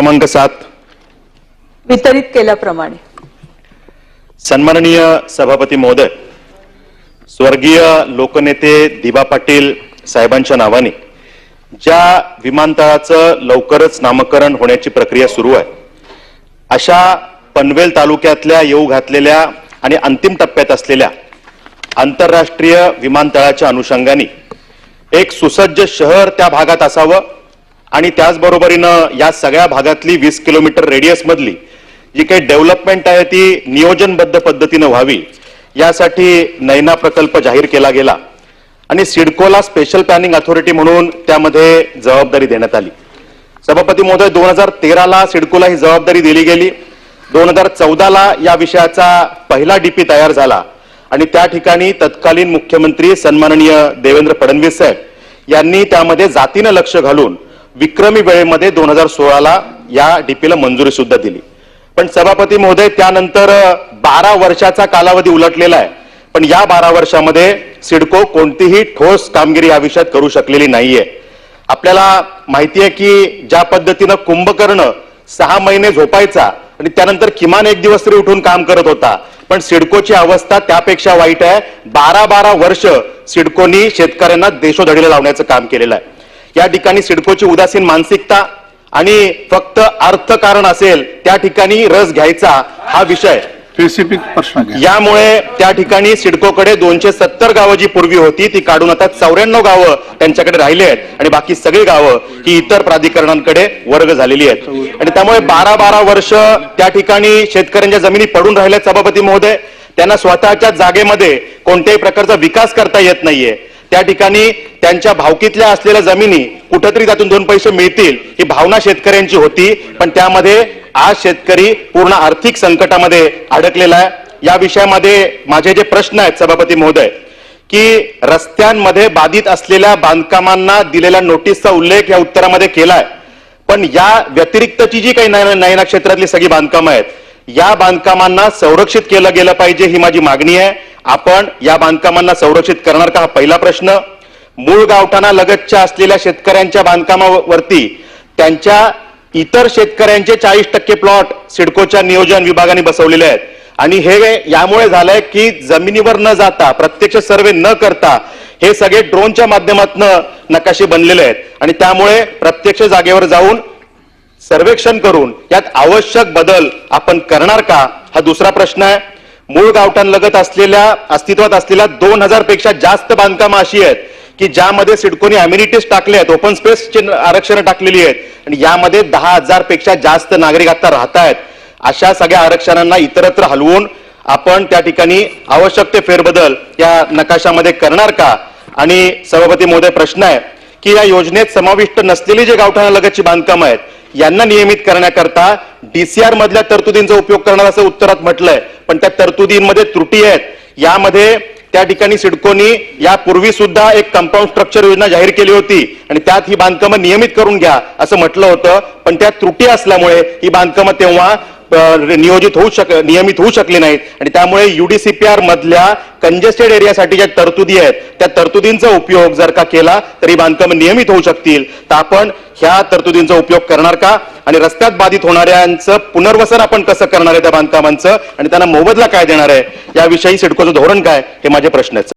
क्रमांक सात. वितरित केल्याप्रमाणे. सन्माननीय सभापती महोदय स्वर्गीय लोकनेते दिबा पाटील साहेबांच्या नावाने ज्या विमानतळाचं लवकरच नामकरण होण्याची प्रक्रिया सुरू आहे अशा पनवेल तालुक्यातल्या येऊ घातलेल्या आणि अंतिम टप्प्यात असलेल्या आंतरराष्ट्रीय विमानतळाच्या अनुषंगाने एक सुसज्ज शहर त्या भागात असावं आणि त्याचबरोबरीनं या सगळ्या भागातली वीस किलोमीटर रेडियस मधली जी काही डेव्हलपमेंट आहे ती नियोजनबद्ध पद्धतीनं व्हावी यासाठी नैना प्रकल्प जाहीर केला गेला. आणि सिडकोला स्पेशल प्लॅनिंग अथॉरिटी म्हणून त्यामध्ये जबाबदारी देण्यात आली. सभापती महोदय दोन हजार तेराला सिडकोला ही जबाबदारी दिली गेली. दोन हजार चौदाला या विषयाचा पहिला डीपी तयार झाला. आणि त्या ठिकाणी तत्कालीन मुख्यमंत्री सन्माननीय देवेंद्र फडणवीस साहेब यांनी त्यामध्ये जातीनं लक्ष घालून विक्रमी वेळेमध्ये दोन हजार सोळाला या डीपीला मंजुरी सुद्धा दिली. पण सभापती महोदय त्यानंतर बारा वर्षाचा कालावधी उलटलेला आहे. पण या बारा वर्षामध्ये सिडको कोणतीही ठोस कामगिरी या विषयात करू शकलेली नाहीये. आपल्याला माहिती आहे की ज्या पद्धतीनं कुंभकर्ण सहा महिने झोपायचा आणि त्यानंतर किमान एक दिवस तरी उठून काम करत होता पण सिडकोची अवस्था त्यापेक्षा वाईट आहे. बारा बारा वर्ष सिडकोनी शेतकऱ्यांना देशोधडीला लावण्याचं काम केलेलं आहे. या ठिकाणी सिडकोची उदासीन मानसिकता आणि फक्त अर्थकारण असेल त्या ठिकाणी रस घ्यायचा हा विषय. स्पेसिफिक प्रश्न यामुळे त्या ठिकाणी सिडकोकडे दोनशे सत्तर गावं जी पूर्वी होती ती काढून आता चौऱ्याण्णव गावं त्यांच्याकडे राहिली आहेत आणि बाकी सगळी गावं ही इतर प्राधिकरणांकडे वर्ग झालेली आहेत. आणि त्यामुळे बारा बारा वर्ष त्या ठिकाणी शेतकऱ्यांच्या जमिनी पडून राहिल्या सभापती महोदय. त्यांना स्वतःच्या जागेमध्ये कोणत्याही प्रकारचा विकास करता येत नाहीये. त्या ठिकाणी त्यांच्या भावकीतल्या असलेल्या जमिनी कुठंतरी त्यातून दोन पैसे मिळतील ही भावना शेतकऱ्यांची होती. पण त्यामध्ये आज शेतकरी पूर्ण आर्थिक संकटामध्ये अडकलेला आहे. या विषयामध्ये माझे जे प्रश्न आहेत सभापती महोदय की रस्त्यांमध्ये बाधित असलेल्या बांधकामांना दिलेल्या नोटीसचा उल्लेख या उत्तरामध्ये केलाय. पण या व्यतिरिक्तची जी काही नयना क्षेत्रातली सगळी बांधकामं आहेत या बांधकामांना संरक्षित केलं गेलं पाहिजे ही माझी मागणी आहे. आपण या बांधकामांना संरक्षित करणार का हा पहिला प्रश्न. मूळ गावठाणा लगतच्या असलेल्या शेतकऱ्यांच्या बांधकामावरती त्यांच्या इतर शेतकऱ्यांचे चाळीस टक्के प्लॉट सिडकोच्या नियोजन विभागाने बसवलेले आहेत. आणि हे यामुळे झालंय की जमिनीवर न जाता प्रत्यक्ष सर्वे न करता हे सगळे ड्रोनच्या माध्यमातून नकाशे बनलेले आहेत. आणि त्यामुळे प्रत्यक्ष जागेवर जाऊन सर्वेक्षण करून यात आवश्यक बदल आपण करणार का? हा दुसरा प्रश्न आहे. मूळ गावठाण लगत असलेल्या अस्तित्वात असलेल्या दोन हजारपेक्षा जास्त बांधकामं अशी आहेत की ज्यामध्ये सिडकोनी अम्युनिटीज टाकले आहेत ओपन स्पेसची आरक्षण टाकलेली आहेत आणि यामध्ये दहा हजारपेक्षा जास्त नागरिक आता राहत आहेत अशा सगळ्या आरक्षणांना इतरत्र हलवून आपण त्या ठिकाणी आवश्यक ते फेरबदल या नकाशामध्ये करणार का? आणि सभापती महोदय प्रश्न आहे की या योजनेत समाविष्ट नसलेली जे गावठाणालगतची बांधकामं आहेत यांना नियमित करण्याकरता डीसीआर मधल्या तरतुदींचा उपयोग करणार असं उत्तरात म्हटलंय. पण त्या तरतुदींमध्ये त्रुटी आहेत. यामध्ये त्या ठिकाणी सिडकोनी यापूर्वी सुद्धा एक कंपाऊंड स्ट्रक्चर योजना जाहीर केली होती आणि त्यात ही बांधकामं नियमित करून घ्या असं म्हटलं होतं. पण त्या त्रुटी असल्यामुळे ही बांधकामं तेव्हा नियोजित होऊ शक नियमित होऊ शकले नाहीत. आणि त्यामुळे युडीसीपीआर मधल्या कंजेस्टेड एरियासाठी ज्या तरतुदी आहेत त्या तरतुदींचा उपयोग जर का केला तरी बांधकाम नियमित होऊ शकतील. तर आपण ह्या तरतुदींचा उपयोग करणार का? आणि रस्त्यात बाधित होणाऱ्यांचं पुनर्वसन आपण कसं करणार आहे त्या बांधकामांचं? आणि त्यांना मोबदला काय देणार आहे? याविषयी सिडकोचं धोरण काय हे माझे प्रश्न आहेत